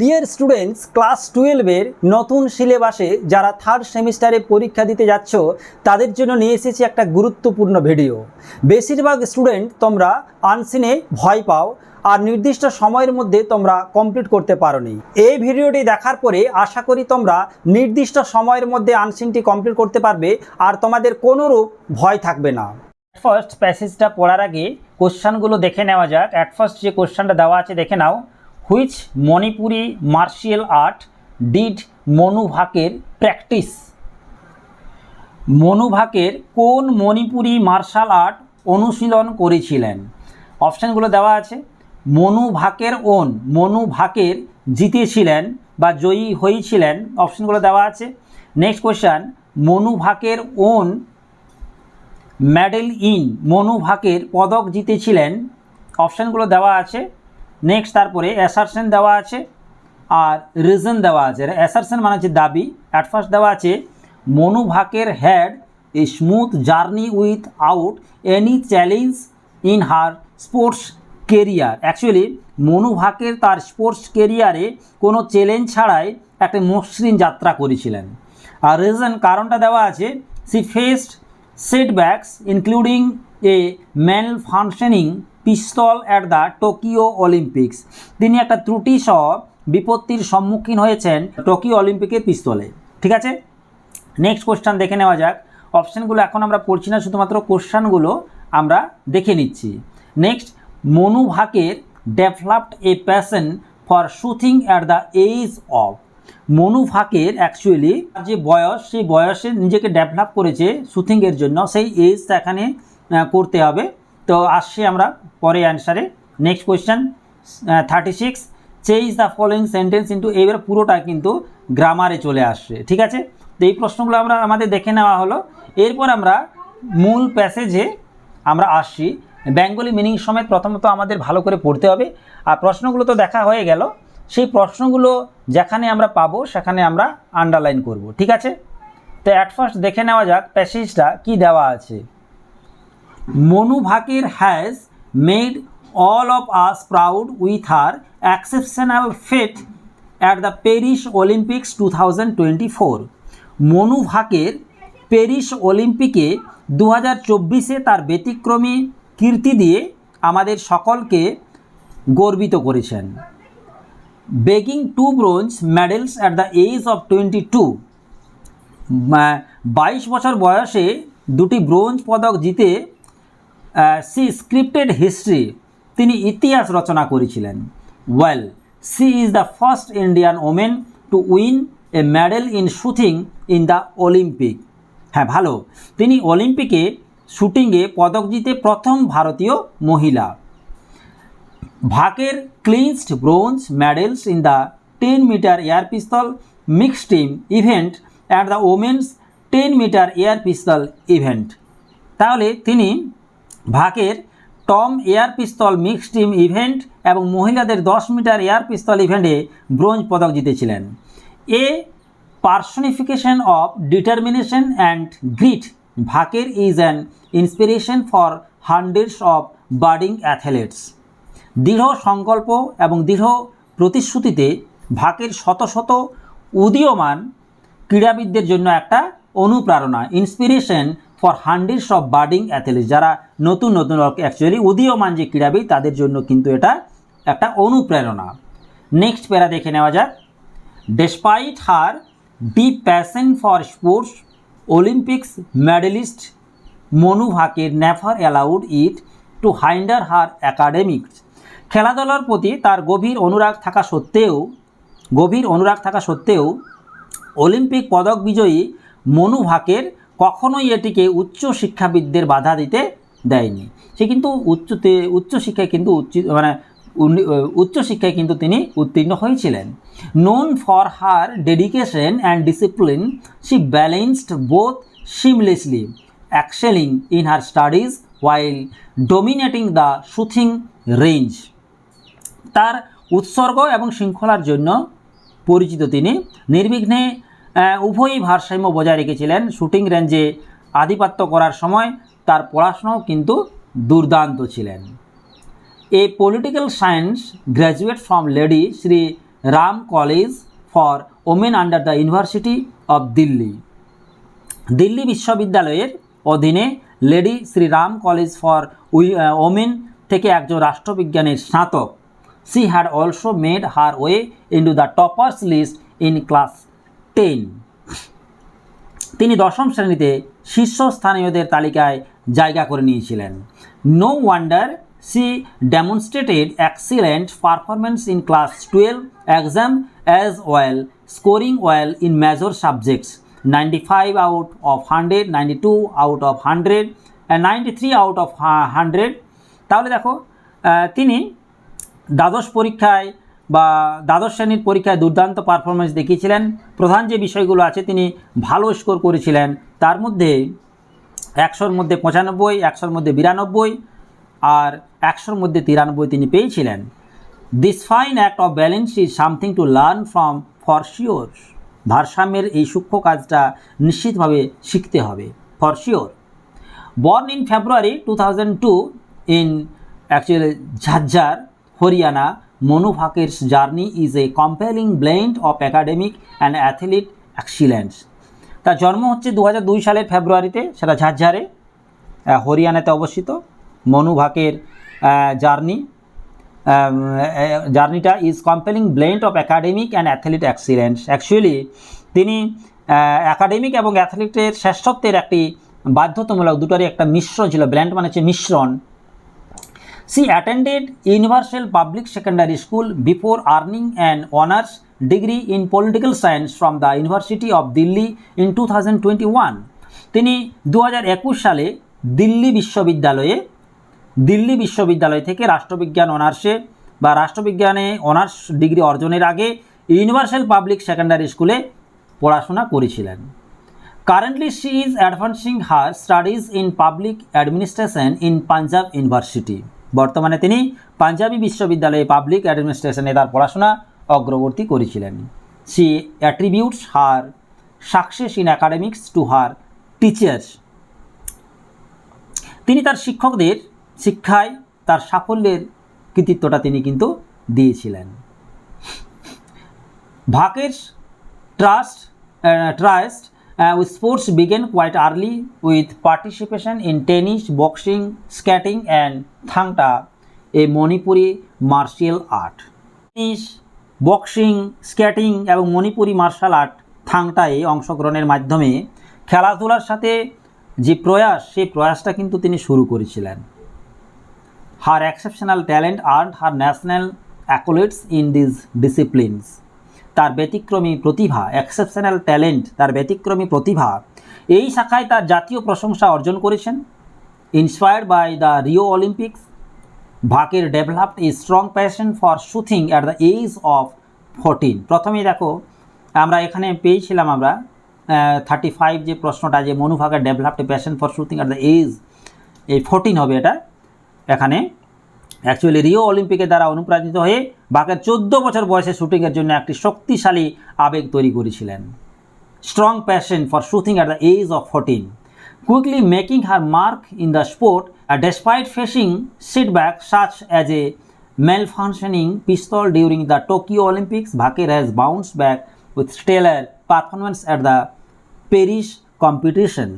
Dear students class টুয়েলভের নতুন সিলেবাসে যারা থার্ড সেমিস্টারে পরীক্ষা দিতে যাচ্ছ, তাদের জন্য নিয়ে এসেছি একটা গুরুত্বপূর্ণ ভিডিও বেশিরভাগ স্টুডেন্ট তোমরা আনসিনে ভয় পাও আর নির্দিষ্ট সময়ের মধ্যে তোমরা কমপ্লিট করতে পারোনি। এই ভিডিওটি দেখার পরে আশা করি তোমরা নির্দিষ্ট সময়ের মধ্যে আনসিনটি কমপ্লিট করতে পারবে আর তোমাদের কোনোরূপ ভয় থাকবে না। ফার্স্ট প্যাসেজটা পড়ার আগে কোশ্চানগুলো দেখে নেওয়া যাক। অ্যাট ফার্স্ট যে কোশ্চানটা দেওয়া আছে, দেখে নাও। Which Manipuri martial art did Manu Bhaker practice Manu Bhaker কোন মণিপুরি মার্শাল আর্ট অনুশীলন করেছিলেন? অপশানগুলো দেওয়া আছে। মনু ভাকের ওন মনু ভাকের জিতেছিলেন বা জয়ী হয়েছিলেন। অপশানগুলো দেওয়া আছে। Next question Manu Bhaker won medal in Manu Bhaker পদক জিতেছিলেন। অপশানগুলো দেওয়া আছে। নেক্সট তারপরে অ্যাসারশন দেওয়া আছে আর রিজন দেওয়া আছে। অ্যাসারশন মানে হচ্ছে দাবি। অ্যাট ফার্স্ট দেওয়া আছে, Manu Bhaker had a smooth journey without any challenge in her sports career actually Manu Bhaker তার স্পোর্টস কেরিয়ারে কোনো চ্যালেঞ্জ ছাড়াই একটা মসৃণ যাত্রা করেছিলেন। আর রিজন কারণটা দেওয়া আছে she faced setbacks, including a malfunctioning pistol at the Tokyo Olympics তিনি একটা ত্রুটি সহ বিপত্তির সম্মুখীন হয়েছেন টোকিও অলিম্পিকের পিস্তলে। ঠিক আছে? নেক্সট কোশ্চান দেখে নেওয়া যাক। অপশানগুলো এখন আমরা পড়ছি না, শুধুমাত্র কোশ্চানগুলো আমরা দেখে নিচ্ছি। Next Manu Bhaker developed a passion for shooting at the age of Manu Bhaker actually যে বয়স, সেই বয়সে নিজেকে ডেভেলপ করেছে শুটিংয়ের জন্য। সেই এজটা এখানে করতে হবে। তো আসছি আমরা পরে অ্যান্সারে next question thirty six change the following sentence into এবার পুরোটা কিন্তু গ্রামারে চলে আসছে, ঠিক আছে? তো এই প্রশ্নগুলো আমরা, আমাদের দেখে নেওয়া হলো। এরপর আমরা মূল প্যাসেজে আমরা আসছি। বেঙ্গলি মিনিং সমেত প্রথমত আমাদের ভালো করে পড়তে হবে। আর প্রশ্নগুলো তো দেখা হয়ে গেল। সেই প্রশ্নগুলো যেখানে আমরা পাবো, সেখানে আমরা আন্ডারলাইন করব, ঠিক আছে? তো অ্যাট ফার্স্ট দেখে নেওয়া যাক প্যাসেজটা কি দেওয়া আছে। Bhaker has made all of us proud with her exceptional feat at the Paris Olympics two thousand twenty four. Manu Bhaker Paris অলিম্পিকে দু হাজার চব্বিশে তার ব্যতিক্রমী কীর্তি দিয়ে আমাদের সকলকে গর্বিত করেছেন। Bagging two bronze medals at the age of twenty two. বাইশ বছর বয়সে দুটি ব্রোঞ্জ পদক জিতে সি স্ক্রিপ্টেড হিস্ট্রি, তিনি ইতিহাস রচনা করেছিলেন। Well, she is the first Indian women to win a medal in shooting in the Olympic. হ্যাঁ ভালো। তিনি অলিম্পিকে শুটিংয়ে পদক জিতে প্রথম ভারতীয় মহিলা। Bhaker clinched bronze medals in the ten metre air pistol mixed team event at the women's ten metre air pistol event. তাহলে তিনি Bhaker ten air pistol mixed team event এবং মহিলাদের দশ মিটার এয়ার পিস্তল ইভেন্টে ব্রোঞ্জ পদক জিতেছিলেন। A personification of determination and grit, Bhaker is an inspiration for hundreds of budding athletes. দৃঢ় সংকল্প এবং দৃঢ় প্রতিশ্রুতিতে ভাকের শত শত উদীয়মান ক্রীড়াবিদদের জন্য একটা অনুপ্রেরণা inspiration for hundreds of budding athletes যারা নতুন নতুন অ্যাকচুয়ালি উদীয়মান যে ক্রীড়াবিদ, তাদের জন্য কিন্তু এটা একটা অনুপ্রেরণা। নেক্সট প্যারা দেখে নেওয়া যাক। Despite her deep passion for sports Olympics medallist Manu Bhaker never allowed it to hinder her academics খেলাধুলার প্রতি তার গভীর অনুরাগ থাকা সত্ত্বেও, গভীর অনুরাগ থাকা সত্ত্বেও অলিম্পিক পদক বিজয়ী মনু ভাকের কখনোই এটিকে উচ্চ শিক্ষাবিদদের বাধা দিতে দেয়নি। সে কিন্তু উচ্চতে উচ্চশিক্ষায় কিন্তু উচ্চ মানে উচ্চশিক্ষায় কিন্তু তিনি উত্তীর্ণ হয়েছিলেন। Known for her dedication and discipline she balanced both seamlessly excelling in her studies while dominating the shooting range তার উৎসর্গ এবং শৃঙ্খলার জন্য পরিচিত তিনি। নির্বিঘ্নে উভয়ই ভারসাম্য বজায় রেখেছিলেন। শুটিং রেঞ্জে আধিপত্য করার সময় তার পড়াশোনাও কিন্তু দুর্দান্ত ছিলেন। A political science graduate from Lady Shri Ram College for Women under the University of Delhi Delhi বিশ্ববিদ্যালয়ের অধীনে Lady Shriram College for we Women থেকে একজন রাষ্ট্রবিজ্ঞানের স্নাতক। She had also made her way into the toppers list in class ten তিনি দশম শ্রেণীতে শীর্ষস্থানীয়দের তালিকায় জায়গা করে নিয়েছিলেন। No wonder she demonstrated excellent performance in class twelve exam as well scoring well in major subjects ninety five out of hundred ninety two out of hundred ninety three out of hundred তাহলে দেখো তিনি দ্বাদশ পরীক্ষায় বা দ্বাদশ শ্রেণির পরীক্ষায় দুর্দান্ত পারফরমেন্স দেখিয়েছিলেন। প্রধান যে বিষয়গুলো আছে তিনি ভালো স্কোর করেছিলেন। তার মধ্যে একশোর মধ্যে পঁচানব্বই একশোর মধ্যে বিরানব্বই আর একশোর মধ্যে তিরানব্বই তিনি পেয়েছিলেন। This fine act of balance is something to learn from for sure ভারসাম্যের এই সূক্ষ্ম কাজটা নিশ্চিতভাবে শিখতে হবে for sure born in February 2002 in actually Jhajjar, Haryana, Monu Bhaker's journey is a compelling blend of academic and athlete excellence. তার জন্ম হচ্ছে দু হাজার দুই সালের ফেব্রুয়ারিতে, সেটা ঝাঝঝারে হরিয়ানাতে অবস্থিত। মনু ভাকের জার্নি জার্নিটা is compelling blend of academic and athlete excellence actually তিনি অ্যাকাডেমিক এবং অ্যাথলিটের শ্রেষ্ঠত্বের একটি বাধ্যতামূলক দুটোরই একটা মিশ্র ছিল ব্ল্যান্ড মানে হচ্ছে মিশ্রণ। She attended Universal Public Secondary School before earning an honors degree in political science from the University of Delhi in 2021. তিনি দু হাজার একুশ সালে দিল্লি বিশ্ববিদ্যালয়ে, দিল্লি বিশ্ববিদ্যালয় থেকে রাষ্ট্রবিজ্ঞান অনার্সে বা রাষ্ট্রবিজ্ঞানে অনার্স ডিগ্রি অর্জনের আগে ইউনিভার্সাল পাবলিক সেকেন্ডারি স্কুলে পড়াশোনা করেছিলেন currently she is advancing her studies in public administration in Punjab University বর্তমানে তিনি পাঞ্জাবি বিশ্ববিদ্যালয়ে পাবলিক অ্যাডমিনিস্ট্রেশনে তার পড়াশোনা অগ্রবর্তী করেছিলেন। She attributes her success in academics to her teachers তিনি তার শিক্ষকদের শিক্ষায় তার সাফল্যের কৃতিত্বটা তিনি কিন্তু দিয়েছিলেন। Bhaker's trust trust uh, sports began quite early with participation in tennis, boxing, skating, and thangta, a Manipuri martial art. Tennis boxing skating এবং মণিপুরি মার্শাল আর্ট থাংটায় অংশগ্রহণের মাধ্যমে খেলাধুলার সাথে যে প্রয়াস সেই প্রয়াসটা কিন্তু তিনি শুরু করেছিলেন her exceptional talent earn her national accolades in this disciplines তার ব্যতিক্রমী প্রতিভা এক্সেপশনাল ট্যালেন্ট তার ব্যতিক্রমী প্রতিভা, এই শাখায় তার জাতীয় প্রশংসা অর্জন করেছেন। Inspired by the Rio Olympics Bhaker developed a strong passion for shooting at the age of fourteen প্রথমেই দেখো, আমরা এখানে পেয়েছিলাম আমরা থার্টি ফাইভ যে প্রশ্নটা যে Manu Bhaker developed passion for shooting at the age এই ফোরটিন হবে এটা। এখানে অ্যাকচুয়ালি রিও অলিম্পিকের দ্বারা অনুপ্রাণিত হয়ে বাকের চোদ্দ বছর বয়সে শুটিংয়ের জন্য একটি শক্তিশালী আবেগ তৈরি করেছিলেন strong passion for shooting at the age of fourteen quickly making her mark in the sport despite facing setback such as a mail malfunctioning pistol during the Tokyo Olympics, Bhaker has bounced back with stellar performance at the Paris competition.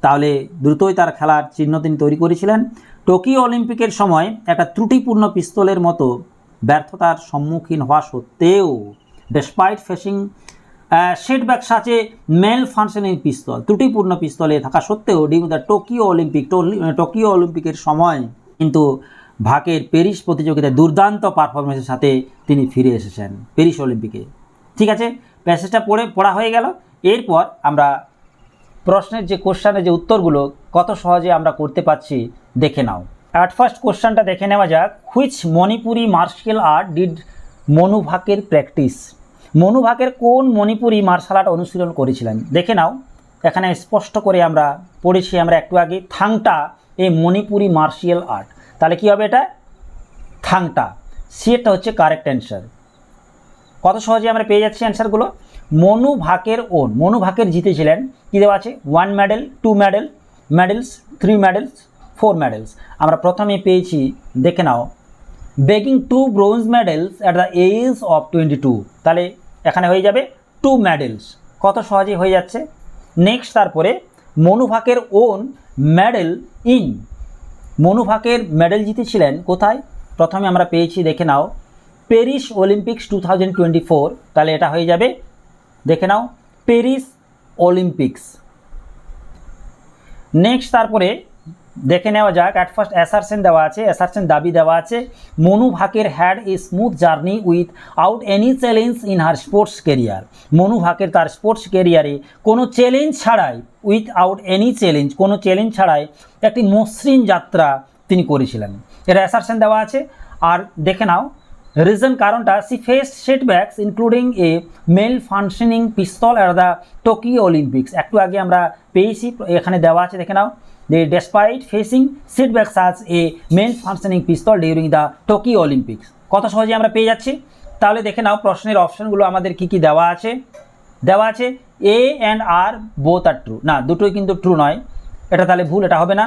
তাহলে দ্রুতই তার খেলার চিহ্ন তিনি তৈরি করেছিলেন। Tokyo অলিম্পিকের সময় একটা ত্রুটিপূর্ণ পিস্তলের মতো ব্যর্থতার সম্মুখীন হওয়া সত্ত্বেও despite facing setback such a malfunctioning pistol, ত্রুটিপূর্ণ পিস্তলে থাকা সত্ত্বেও due the Tokyo Olympic Tokyo অলিম্পিকের সময় কিন্তু ভাকের প্যারিস প্রতিযোগিতায় দুর্দান্ত পারফরমেন্সের সাথে তিনি ফিরে এসেছেন প্যারিস অলিম্পিকে। ঠিক আছে প্যাসেজটা পড়ে, পড়া হয়ে গেল। এরপর আমরা প্রশ্নের যে কোশ্চানের যে উত্তরগুলো কত সহজে আমরা করতে পারছি, দেখে নাও। অ্যাট ফার্স্ট কোশ্চানটা দেখে নেওয়া যাক which Manipuri martial art did Manu Bhaker practice Manu Bhaker কোন মণিপুরি মার্শাল আর্ট অনুশীলন করেছিলেন? দেখে নাও, এখানে স্পষ্ট করে আমরা পড়েছি আমরা একটু আগে, থাংটা এই মণিপুরি মার্শাল আর্ট তাহলে কী হবে এটা? থাংটা। সেটা হচ্ছে কারেক্ট অ্যান্সার কত সহজে আমরা পেয়ে যাচ্ছি অ্যান্সারগুলো মনু ভাকের ওন মনু ভাকের জিতেছিলেন, কী দেওয়া আছে? One medal two medal medals three medals four medals আমরা প্রথমে পেয়েছি, দেখে নাও bagging two bronze medals at the age of twenty two তাহলে এখানে হয়ে যাবে টু মেডেলস কত সহজেই হয়ে যাচ্ছে? নেক্সট তারপরে মনুভাকের ওন মেডেল ইন মনুভাকের মেডেল জিতেছিলেন কোথায়? প্রথমে আমরা পেয়েছি, দেখে নাও Paris Olympics two thousand twenty four তাহলে এটা হয়ে যাবে দেখে নাও প্যারিস অলিম্পিক্স নেক্সট তারপরে দেখে নেওয়া যাক অ্যাট ফার্স্ট অ্যাসারসেন দেওয়া আছে অ্যাসারসেন দাবি দেওয়া আছে। Manu Bhaker had a smooth journey without any challenge in her sports career Manu Bhaker তার স্পোর্টস কেরিয়ারে কোনো চ্যালেঞ্জ ছাড়াই উইথ আউট এনি চ্যালেঞ্জ কোনো চ্যালেঞ্জ ছাড়াই একটি মসৃণ যাত্রা তিনি করেছিলেন। এটা অ্যাসারসেন দেওয়া আছে। আর দেখে নাও রিজন কারণটা she face setbacks including a malfunctioning pistol at the Tokyo Olympics একটু আগে আমরা পেয়েছি, এখানে দেওয়া আছে, দেখে নাও। যে despite facing setbacks as a malfunctioning pistol during the Tokyo Olympics কত সহজে আমরা পেয়ে যাচ্ছি? তাহলে দেখে নাও, প্রশ্নের অপশনগুলো আমাদের কি কি দেওয়া আছে। দেওয়া আছে A and R both are true না, দুটোই কিন্তু ট্রু নয়। এটা তাহলে ভুল, এটা হবে না।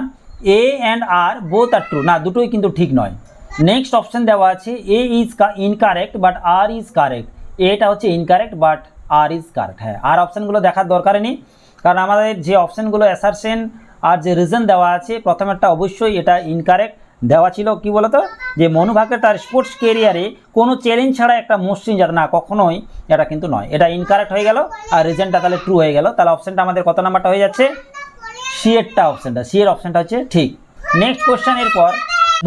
A and R both are true না, দুটোই কিন্তু ঠিক নয়। নেক্সট অপশন দেওয়া আছে A is incorrect but R is correct এটা হচ্ছে incorrect but R is correct হ্যাঁ আর অপশানগুলো দেখার দরকার নেই, কারণ আমাদের যে অপশানগুলো অ্যাসারসেন আর যে রিজন দেওয়া আছে, প্রথমেরটা অবশ্যই এটা ইনকারেক্ট দেওয়া ছিল। কি বলতো? যে মনুভাকের তার স্পোর্টস কেরিয়ারে কোনো চ্যালেঞ্জ ছাড়া একটা মসৃণ যাতে না, কখনোই এটা কিন্তু নয়। এটা ইনকারেক্ট হয়ে গেল, আর রিজনটা তাহলে ট্রু হয়ে গেল। তাহলে অপশানটা আমাদের কত নাম্বারটা হয়ে যাচ্ছে? সিএরটা অপশানটা সিএর অপশানটা হচ্ছে ঠিক। নেক্সট কোশ্চেন এরপর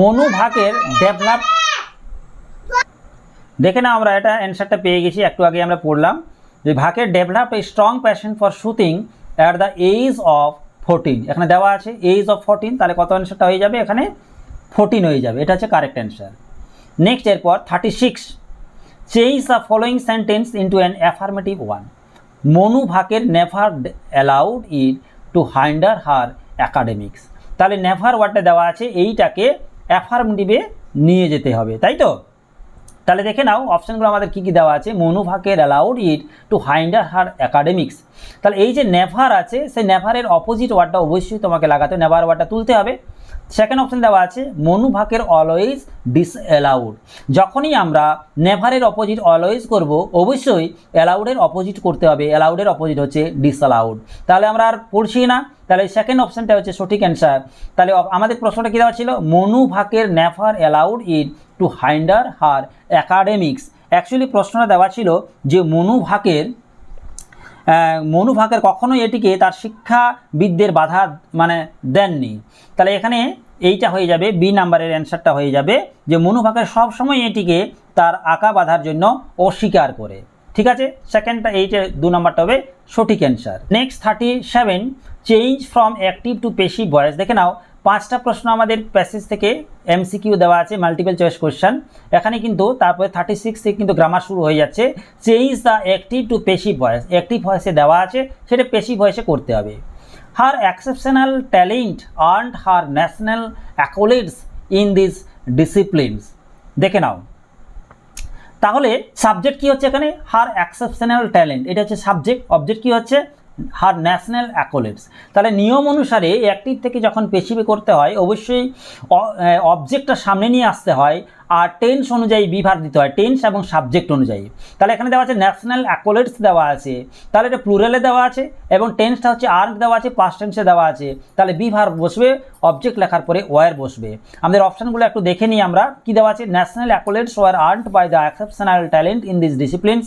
মনু ভাগের ডেভেলপ দেখে না আমরা এটা অ্যান্সারটা পেয়ে গেছি, একটু আগে আমরা পড়লাম। যে Bhaker develop a strong passion for shooting at the age of fourteen এখানে দেওয়া আছে এজ অফ ফোরটিন তাহলে কত অ্যান্সারটা হয়ে যাবে? এখানে ফোরটিন হয়ে যাবে। এটা হচ্ছে কারেক্ট অ্যান্সার নেক্সট এরপর thirty six change the following sentence into an affirmative one Manu Bhaker never allowed it to hinder her academics তাহলে নেভার ওয়ার্ডটা দেওয়া আছে, এইটাকে অ্যাফার্মেটিভে নিয়ে যেতে হবে, তাই তো? তাহলে দেখে নাও অপশানগুলো আমাদের কী কী দেওয়া আছে? মনুভাকের allowed it to hinder her academics তাহলে এই যে নেভার আছে, সেই নেভারের অপোজিট ওয়ার্ডটা অবশ্যই তোমাকে লাগাতে নেভার ওয়ার্ডটা তুলতে হবে। সেকেন্ড অপশন দেওয়া আছে Manu Bhaker always disallowed যখনই আমরা নেভারের অপোজিট অলওয়েজ করব অবশ্যই অ্যালাউডের অপোজিট করতে হবে। অ্যালাউডের অপোজিট হচ্ছে ডিসঅ্যালাউড তাহলে আমরা আর পড়ছি না। তাহলে সেকেন্ড অপশনটা হচ্ছে সঠিক অ্যান্সার তাহলে আমাদের প্রশ্নটা কী দেওয়া ছিল? Manu Bhaker never allowed it to hinder her academics actually প্রশ্নটা দেওয়া ছিল যে মনু ভাকের আহ, মনু ভাকের কখনোই এটিকে তার শিক্ষাবিদদের বাধা মানে দেননি। তাহলে এখানে এইটা হয়ে যাবে, বি নাম্বারের অ্যান্সারটা হয়ে যাবে যে মনু ভাকের সবসময় এটিকে তার আঁকা বাধার জন্য অস্বীকার করে। ঠিক আছে? সেকেন্ডটা, এইটা দু নাম্বারটা হবে সঠিক answer. Next thirty seven change from active to passive voice দেখে নাও পাঁচটা প্রশ্ন আমাদের প্যাসেজ থেকে এমসিকিউ দেওয়া আছে মাল্টিপল চয়েস কোয়েশ্চেন এখানে কিন্তু তারপরে থার্টি সিক্স থেকে কিন্তু গ্রামার শুরু হয়ে যাচ্ছে। Change the active to passive voice active ভয়েসে দেওয়া আছে, সেটা পেশিভ ভয়েসে করতে হবে। Her exceptional talent earn her national accolades in this disciplines দেখে নাও। তাহলে সাবজেক্ট কি হচ্ছে এখানে? হার এক্সেপশনাল ট্যালেন্ট এটা হচ্ছে সাবজেক্ট অবজেক্ট কি হচ্ছে? হার ন্যাশনাল অ্যাকোলেটস তাহলে নিয়ম অনুসারে অ্যাক্টিভ থেকে যখন পেশিবে করতে হয়, অবশ্যই অবজেক্টটা সামনে নিয়ে আসতে হয় আর টেন্স অনুযায়ী বিভাগ দিতে হয় টেন্স এবং সাবজেক্ট অনুযায়ী। তাহলে এখানে দেওয়া আছে ন্যাশনাল অ্যাকোলেটস দেওয়া আছে, তাহলে এটা প্লুরালে দেওয়া আছে এবং টেন্সটা হচ্ছে আর্ক দেওয়া আছে পাস্ট টেন্সে দেওয়া আছে। তাহলে বিভার বসবে অবজেক্ট লেখার পরে ওয়ার বসবে। আমাদের অপশানগুলো একটু দেখে নিই আমরা, কি দেওয়া আছে? National accolades were earned by the exceptional talent in this disciplines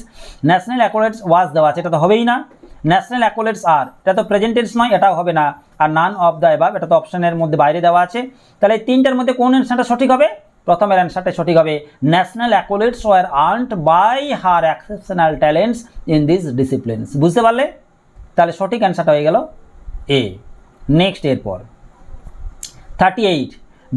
national accolades was দেওয়া আছে, এটা তো হবেই না। ন্যাশনাল অ্যাকোলেটস আর এটা তো প্রেজেন্ট টেন্স নয় এটাও হবে না। আর নান অফ দ্য এবাব এটা তো অপশনের মধ্যে বাইরে দেওয়া আছে। তাহলে এই তিনটার মধ্যে কোন অ্যান্সারটা সঠিক হবে? প্রথমের অ্যান্সারটা সঠিক হবে। National accolades were earned by her exceptional talents in this disciplines বুঝতে পারলে? তাহলে সঠিক অ্যান্সারটা হয়ে গেল এ নেক্সট এরপর। 38.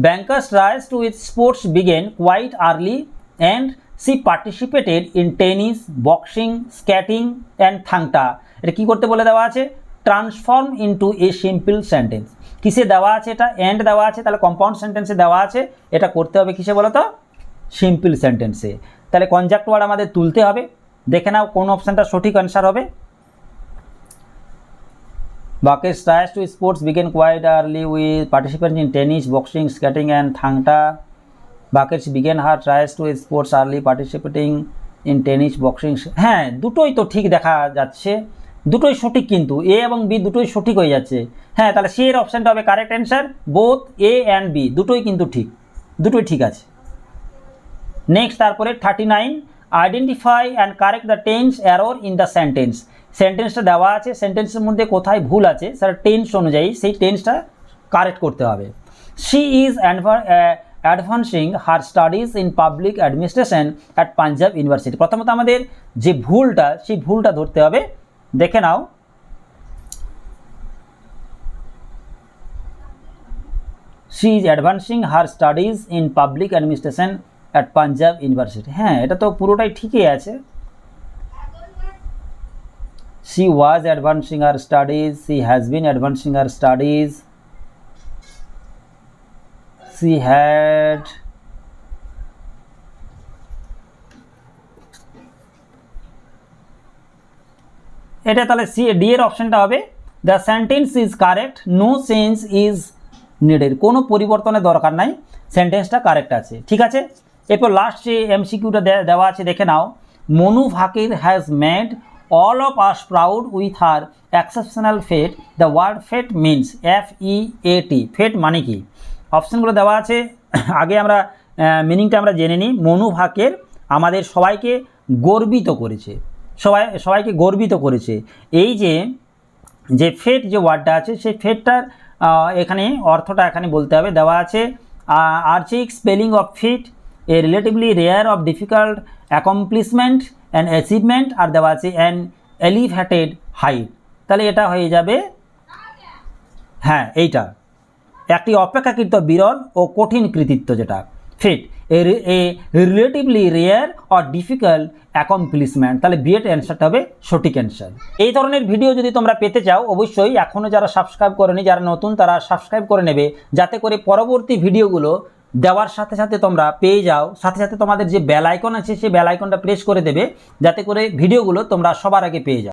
Banker's rise to its sports began quite early and she participated in tennis, boxing, skating and thangta. এটা কি করতে বলে দেওয়া আছে? Transform into a simple sentence কিসে দেওয়া আছে এটা? অ্যান্ড দেওয়া আছে, তাহলে কম্পাউন্ড সেন্টেন্সে দেওয়া আছে। এটা করতে হবে কিসে বলো তো সিম্পল সেন্টেন্সে তাহলে কনজাক্ট ওয়ার্ড আমাদের তুলতে হবে। দেখে নাও কোন অপশানটা সঠিক অ্যান্সার হবে। Bucket's rise to sports began quite early with participant in tennis boxing skating and thangta. Bucket's began her tries to sports early participating in tennis boxing হ্যাঁ দুটোই তো ঠিক দেখা যাচ্ছে। দুটোই সঠিক কিন্তু এ এবং বি দুটোই সঠিক হয়ে যাচ্ছে। হ্যাঁ তাহলে সি এর অপশানটা হবে correct answer both A and B দুটোই কিন্তু ঠিক, দুটোই ঠিক আছে। নেক্সট তারপরে thirty nine identify and correct the tense error in the sentence সেন্টেন্সটা দেওয়া আছে সেন্টেন্সের মধ্যে কোথায় ভুল আছে স্যার টেন্স অনুযায়ী সেই টেন্সটা কারেক্ট করতে হবে। She is advancing her studies in public administration at Punjab university প্রথমত আমাদের যে ভুলটা, সেই ভুলটা ধরতে হবে দেখে নাও। She is advancing her studies in public administration at Punjab university হ্যাঁ এটা তো পুরোটাই ঠিকই আছে। She was advancing her studies, she has been advancing her studies. She had এটা তাহলে সি ডি এর অপশনটা হবে the sentence is correct no change is needed কোনো পরিবর্তনের দরকার নাই সেন্টেন্সটা কারেক্ট আছে, ঠিক আছে? এরপর লাস্ট যে এমসিকিউটা দেওয়া আছে, দেখে নাও। Manu Bhaker has made all of us proud with her exceptional feat the word feat means F E A T feat মানে কি? অপশানগুলো দেওয়া আছে, আগে আমরা মিনিংটা আমরা জেনে নিই। মনু ভাকের আমাদের সবাইকে গর্বিত করেছে। সবাই, সবাইকে গর্বিত করেছে। এই যে যে ফেট যে ওয়ার্ডটা আছে, সেই ফেটটার এখানে অর্থটা এখানে বলতে হবে। দেওয়া আছে archaic spelling of feat a relatively rare of difficult accomplishment and achievement আর দেওয়া আছে অ্যান এলিভেটেড হাইট তাহলে এটা হয়ে যাবে হ্যাঁ এইটা। একটি অপেক্ষাকৃত বিরল ও কঠিন কৃতিত্ব যেটা। Feat a relatively rare or difficult accomplishment তাহলে বিএড অ্যান্সারটা হবে সঠিক অ্যান্সার এই ধরনের ভিডিও যদি তোমরা পেতে চাও, অবশ্যই এখনও যারা সাবস্ক্রাইব করেনি, যারা নতুন, তারা সাবস্ক্রাইব করে নেবে। যাতে করে পরবর্তী ভিডিওগুলো দেওয়ার সাথে সাথে তোমরা পেয়ে যাও। সাথে সাথে তোমাদের যে বেল আইকন আছে, সেই বেল আইকনটা প্রেস করে দেবে। যাতে করে ভিডিওগুলো তোমরা সবার আগে পেয়ে যাও।